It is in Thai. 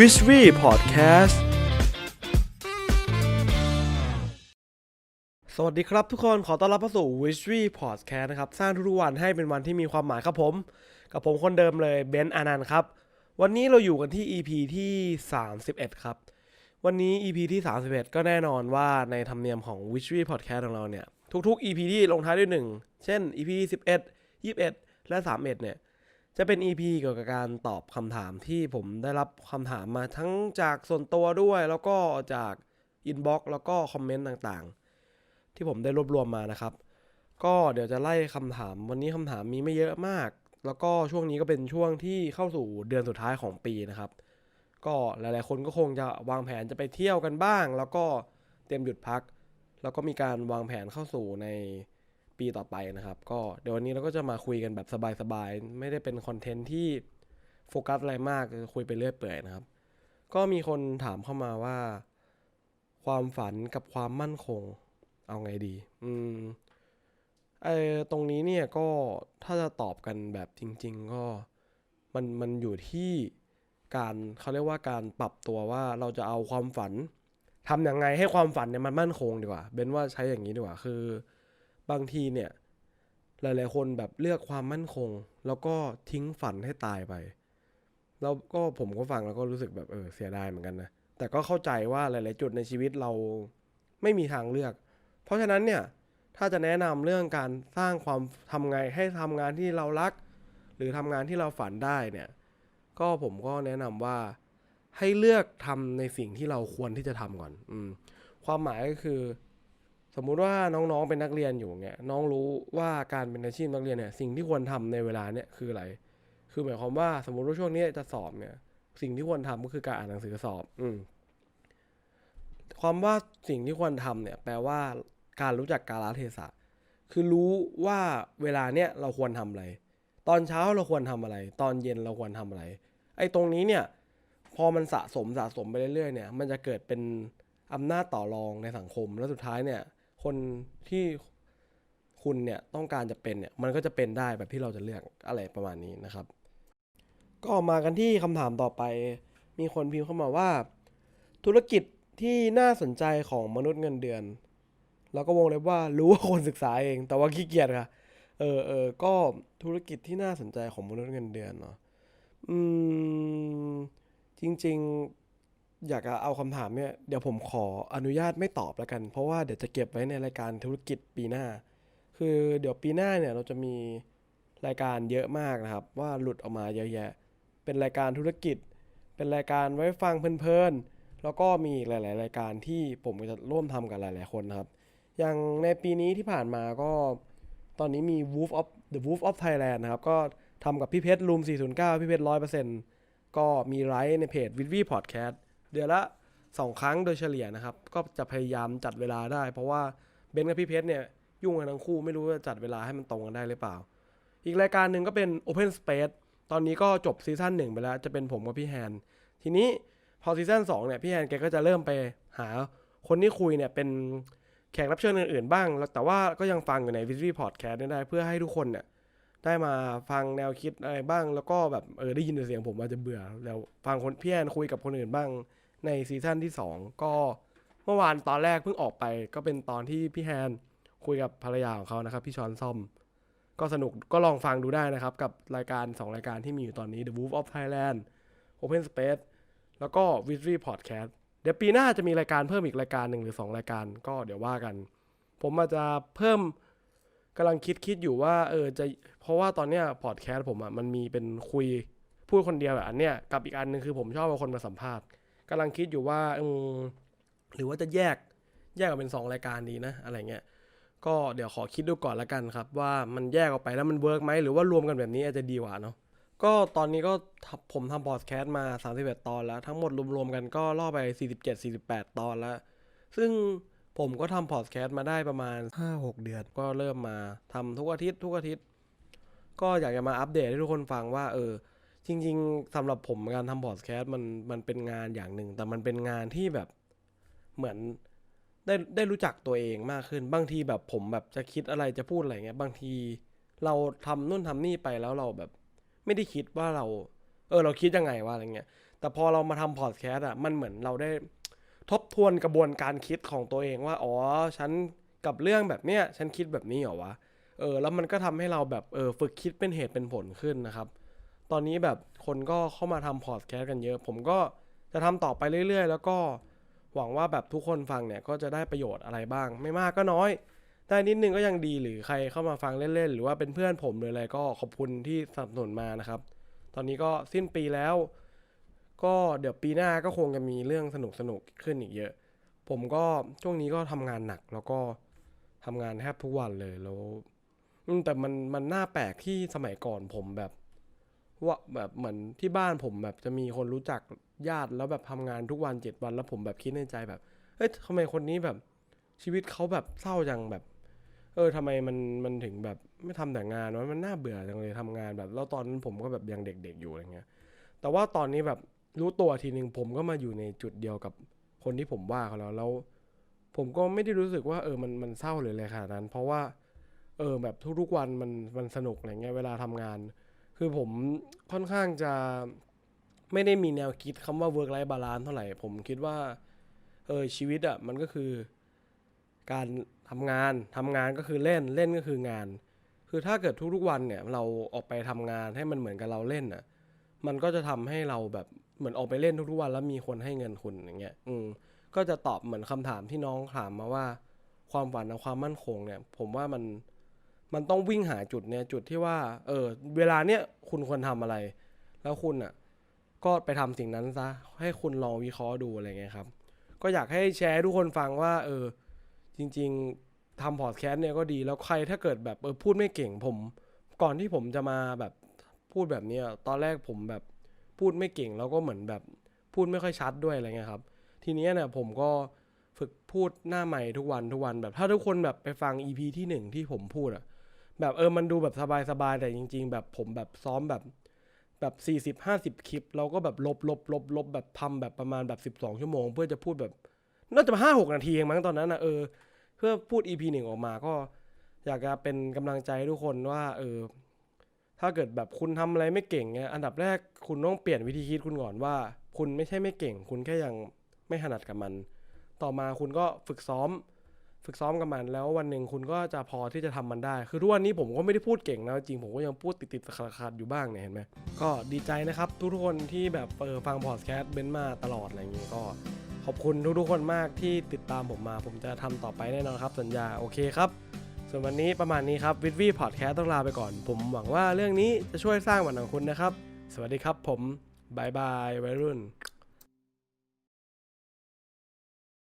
w i s h w e Podcast สวัสดีครับทุกคนขอต้อนรับเข้าสู่ w i s h w e Podcast นะครับ สร้างทุกวันให้เป็นวันที่มีความหมายครับผม กับผมคนเดิมเลยเบนซ์อานันต์ครับ วันนี้เราอยู่กันที่ EP ที่ 31 ครับ วันนี้ EP ที่ 31 ก็แน่นอนว่าในธรรมเนียมของ w i s h w e Podcast ของเราเนี่ย ทุกๆ EP ที่ลงท้ายด้วย 1 เช่น EP 11 21 และ 31 เนี่ย จะเป็น EP เกี่ยวกับการตอบคำถามที่ผมได้รับคำถามมาทั้งจากส่วนตัวด้วย แล้วก็จากอินบ็อกซ์แล้วก็คอมเมนต์ต่างๆ ที่ผมได้รวบรวมมานะครับ ก็เดี๋ยวจะไล่คำถามวันนี้คำถามมีไม่เยอะมาก แล้วก็ช่วงนี้ก็เป็นช่วงที่เข้าสู่เดือนสุดท้ายของปีนะครับ ก็หลายๆ คนก็คงจะวางแผนจะไปเที่ยวกันบ้าง แล้วก็เตรียมหยุดพัก แล้วก็มีการวางแผนเข้าสู่ใน ปีต่อไปนะครับ ก็เดี๋ยววันนี้เราก็จะมาคุยกันแบบสบายๆ ไม่ได้เป็นคอนเทนต์ที่โฟกัสอะไรมากคุยไปเรื่อยเปื่อยนะครับ ก็มีคนถามเข้ามาว่า ความฝันกับความมั่นคง เอาไงดี อืมไอตรงนี้เนี่ยก็ถ้าจะตอบกันแบบจริง ๆ ก็มันมันอยู่ที่การเขาเรียกว่าการปรับตัวว่าเราจะเอาความฝันทำยังไงให้ความฝันเนี่ยมันมั่นคงดีกว่าเบนว่าใช้อย่างนี้ดีกว่าคือ บางทีเนี่ยหลาย ๆ คนแบบเลือกความมั่นคง แล้วก็ทิ้งฝันให้ตายไป แล้วก็ผมก็ฟังแล้วก็รู้สึกแบบเออเสียดายเหมือนกันนะแต่ก็เข้าใจว่าหลาย ๆ จุดในชีวิตเราไม่มีทางเลือก เพราะฉะนั้นเนี่ยถ้าจะแนะนำเรื่องการสร้างความทำไงให้ทำงานที่เรารัก หรือทำงานที่เราฝันได้เนี่ยก็ผมก็แนะนำว่าให้เลือกทำในสิ่งที่เราควรที่จะทำก่อน อืมความหมายก็คือ สมมุติว่าน้องๆเป็นนักเรียนอยู่เงี้ยน้องรู้ว่าการเป็นอาชีพนักเรียนเนี่ยสิ่งที่ควรทำในเวลาเนี่ยคืออะไร คือหมายความว่าสมมุติว่าช่วงนี้จะสอบเนี่ย สิ่งที่ควรทำก็คือการอ่านหนังสือสอบ อืมความว่าสิ่งที่ควรทำเนี่ย แปลว่าการรู้จักกาลเทศะ คือรู้ว่าเวลาเนี่ยเราควรทำอะไร ตอนเช้าเราควรทำอะไร ตอนเย็นเราควรทำอะไร ไอ้ตรงนี้เนี่ย พอมันสะสมสะสมไปเรื่อยๆเนี่ย มันจะเกิดเป็นอำนาจต่อรองในสังคม แล้วสุดท้ายเนี่ย คนที่คุณเนี่ยต้องการจะเป็นเนี่ยมันก็จะเป็นได้แบบที่เราจะเลือกอะไรประมาณนี้นะครับ ก็มากันที่คำถามต่อไป มีคนพิมพ์เข้ามาว่า ธุรกิจที่น่าสนใจของมนุษย์เงินเดือน แล้วก็วงเล็บว่ารู้ว่าคนศึกษาเอง แต่ว่าขี้เกียจค่ะเออเออก็ธุรกิจที่น่าสนใจของมนุษย์เงินเดือนเนาะอืมจริง ๆ อยากจะเอาคำถามเนี่ยเดี๋ยวผมขออนุญาตไม่ตอบแล้วกัน เพราะว่าเดี๋ยวจะเก็บไว้ในรายการธุรกิจปีหน้า คือเดี๋ยวปีหน้าเนี่ยเราจะมีรายการเยอะมากนะครับ ว่าหลุดออกมาเยอะแยะ เป็นรายการธุรกิจ เป็นรายการไว้ฟังเพลินๆแล้วก็มีหลาย ๆ รายการที่ผมจะร่วมทำกับหลาย ๆ คนนะครับ อย่างในปีนี้ที่ผ่านมาก็ตอนนี้มี Wolf of The Wolf of Thailand นะครับ ก็ทำกับพี่เพชร Room 409 พี่เพชร100%ก็มีไลฟ์ในเพจ w i t v y Podcast เดือนละ 2 ครั้งโดยเฉลี่ยนะครับ ก็จะพยายามจัดเวลาได้ เพราะว่าเบนกับพี่เพชรเนี่ยยุ่งกันทั้งคู่ไม่รู้ว่าจัดเวลาให้มันตรงกันได้หรือเปล่า อีกรายการหนึ่งก็เป็น Open Space ตอนนี้ก็จบซีซั่นหนึ่งไปแล้วจะเป็นผมกับพี่แฮน ทีนี้พอซีซั่นสองเนี่ยพี่แฮนแกก็จะเริ่มไปหาคนที่คุยเนี่ยเป็นแขกรับเชิญอื่นๆบ้าง แต่ว่าก็ยังฟังอยู่ในวิ v ีพอดแคสต์ได้เพื่อให้ทุกคนเนี่ย ได้มาฟังแนวคิดอะไรบ้าง แล้วก็แบบเออได้ยินแต่เสียงผมอาจจะเบื่อ แล้วฟังคนพี่แอนคุยกับคนอื่นบ้างในซีซั่นที่สองก็เมื่อวานตอนแรกเพิ่งออกไป ก็เป็นตอนที่พี่แฮนคุยกับภรรยาของเขานะครับ พี่ชอนซ่อม ก็สนุกก็ลองฟังดูได้นะครับ กับรายการ 2 รายการที่มีอยู่ตอนนี้ The Wolf of Thailand Open Space แล้วก็ w i z v y Podcast เดี๋ยวปีหน้าจะมีรายการเพิ่มอีกรายการหนึ่งหรือ 2 รายการ ก็เดี๋ยวว่ากัน ผมอาจจะเพิ่ม กำลังคิดคิดอยู่ว่าเออจะเพราะว่าตอนเนี้ยพอดแคสต์ผมอะมันมีเป็นคุยพูดคนเดียวแบบอันเนี้ยกับอีกอันหนึ่งคือผมชอบเอาคนมาสัมภาษณ์กำลังคิดอยู่ว่าอืมหรือว่าจะแยกแยกออกเป็น 2 รายการดีนะ อะไรเงี้ยก็เดี๋ยวขอคิดดูก่อนละกันครับ ว่ามันแยกออกไปแล้วมันเวิร์กไหมหรือว่ารวมกันแบบนี้อาจจะดีกว่าเนาะก็ตอนนี้ก็ผมทำพอดแคสต์มา 31 ตอนแล้ว ทั้งหมดรวมๆกันก็ล่อไป 47 48 ตอนแล้ว ซึ่ง ผมก็ทำพอดแคสต์มาได้ประมาณ 5-6 เดือน ก็เริ่มมาทำทุกอาทิตย์ ทุกอาทิตย์ ก็อยากจะมาอัปเดตให้ทุกคนฟังว่า เออ จริง ๆสำหรับผมการทำพอดแคสต์มันมันเป็นงานอย่างหนึ่ง แต่มันเป็นงานที่แบบเหมือนได้ได้รู้จักตัวเองมากขึ้น บางทีแบบผมแบบจะคิดอะไรจะพูดอะไรเงี้ย บางทีเราทำนู่นทำนี่ไปแล้วเราแบบ ไม่ได้คิดว่าเรา เออ เราคิดยังไงว่าอะไรเงี้ยแต่พอเรามาทำพอดแคสต์อะมันเหมือนเราได้ ทบทวนกระบวนการคิดของตัวเองว่า อ๋อ ฉันกับเรื่องแบบเนี้ย ฉันคิดแบบนี้เหรอวะ เออ แล้วมันก็ทำให้เราแบบ เออ ฝึกคิดเป็นเหตุเป็นผลขึ้นนะครับ ตอนนี้แบบคนก็เข้ามาทำพอดแคสต์กันเยอะ ผมก็จะทำต่อไปเรื่อย ๆ แล้วก็หวังว่าแบบทุกคนฟังเนี่ยก็จะได้ประโยชน์อะไรบ้าง ไม่มากก็น้อย ได้นิดนึงก็ยังดีหรือใครเข้ามาฟังเล่นๆ หรือว่าเป็นเพื่อนผมหรืออะไรก็ขอบคุณที่สนับสนุนมานะครับ ตอนนี้ก็สิ้นปีแล้ว ก็เดี๋ยวปีหน้าก็คงจะมีเรื่องสนุกสนุกๆขึ้นอีกเยอะ ผมก็ช่วงนี้ก็ทำงานหนักแล้วก็ทำงานแทบทุกวันเลยแล้วแต่มันมันน่าแปลกที่สมัยก่อนผมแบบ ว่าแบบเหมือนที่บ้านผมแบบจะมีคนรู้จักญาติแล้วแบบทำงานทุกวันเจ็ดวันแล้วผมแบบคิดในใจแบบเอ้ยทำไมคนนี้แบบชีวิตเขาแบบเศร้าจังแบบ เออทำไมมันมันถึงแบบไม่ทำแต่งานวะมันน่าเบื่อจังเลยทำงานแบบ แล้วตอนนั้นผมก็แบบยังเด็กๆอยู่อะไรเงี้ย แต่ว่าตอนนี้แบบ รู้ตัวทีหนึ่งผมก็มาอยู่ในจุดเดียวกับคนที่ผมว่าเขาแล้วแล้ว ผมก็ไม่ได้รู้สึกว่าเออมันมันเศร้าเลยเลยขนาดนั้น เพราะว่า เออแบบทุกๆวันมันมันสนุกอะไรเงี้ยเวลาทำงาน คือผมค่อนข้างจะไม่ได้มีแนวคิดคำว่า work life balance เท่าไหร่ ผมคิดว่า เออชีวิตอะ่ะมันก็คือ การทำงานทำงานก็คือเล่นเล่นก็คืองาน คือถ้าเกิดทุกๆวันเนี่ย เราออกไปทำงานให้มันเหมือนกับเราเล่นอะมันก็จะทำให้เราแบบ เหมือนออกไปเล่นทุกๆวันแล้วมีคนให้เงินคุณอย่างเงี้ย อืม ก็จะตอบเหมือนคำถามที่น้องถามมาว่า ความฝันกับความมั่นคงเนี่ย ผมว่ามันมันต้องวิ่งหาจุดเนี่ยจุดที่ว่า เออ เวลาเนี้ยคุณควรทำอะไร แล้วคุณอะ ก็ไปทำสิ่งนั้นซะให้คุณลองวิเคราะห์ดูอะไรเงี้ยครับ ก็อยากให้แชร์ทุกคนฟังว่า เออ จริง ๆทำพอดแคสต์เนี่ยก็ดีแล้วใครถ้าเกิดแบบเออพูดไม่เก่งผม ก่อนที่ผมจะมาแบบพูดแบบเนี้ยตอนแรกผมแบบ พูดไม่เก่งแล้วก็เหมือนแบบพูดไม่ค่อยชัดด้วยอะไรเงี้ยครับ ทีเนี้ยเนี่ยผมก็ฝึกพูดหน้าใหม่ทุกวันทุกวันแบบถ้าทุกคนแบบไปฟัง EP ที่หนึ่งที่ผมพูดอะแบบเออมันดูแบบสบายๆแต่จริง ๆ แบบผมแบบซ้อมแบบแบบสี่สิบห้าสิบคลิป เราก็แบบลบลบลบลบแบบทำแบบประมาณแบบสิบสองชั่วโมง เพื่อจะพูดแบบน่าจะห้าหกนาทีเองมั้งตอนนั้นนะเออ เพื่อพูด EP หนึ่งออกมาก็ อยากจะเป็นกำลังใจให้ทุกคนว่า เออ ถ้าเกิดแบบคุณทำอะไรไม่เก่งเนี่ยอันดับแรกคุณต้องเปลี่ยนวิธีคิดคุณก่อนว่า คุณไม่ใช่ไม่เก่ง คุณแค่ยังไม่ถนัดกับมัน ต่อมาคุณก็ฝึกซ้อม ฝึกซ้อมกับมัน แล้ววันหนึ่งคุณก็จะพอที่จะทำมันได้ คือทุกวันนี้ผมก็ไม่ได้พูดเก่งนะจริงผมก็ยังพูดติดๆขัดๆอยู่บ้างเนี่ยเห็นไหมก็ดีใจนะครับ ทุกคนที่แบบเออฟังพอดแคสต์เบนมาตลอดอะไรอย่างงี้ก็ขอบคุณทุกๆคนมากที่ติดตามผมมา ผมจะทำต่อไปแน่นอนครับ สัญญาโอเคครับ ส่วนวันนี้ประมาณนี้ครับวิทวีพอดแคสต์ต้องลาไปก่อน ผมหวังว่าเรื่องนี้จะช่วยสร้างวันของคุณนะครับ สวัสดีครับผมบายบายวัยรุ่น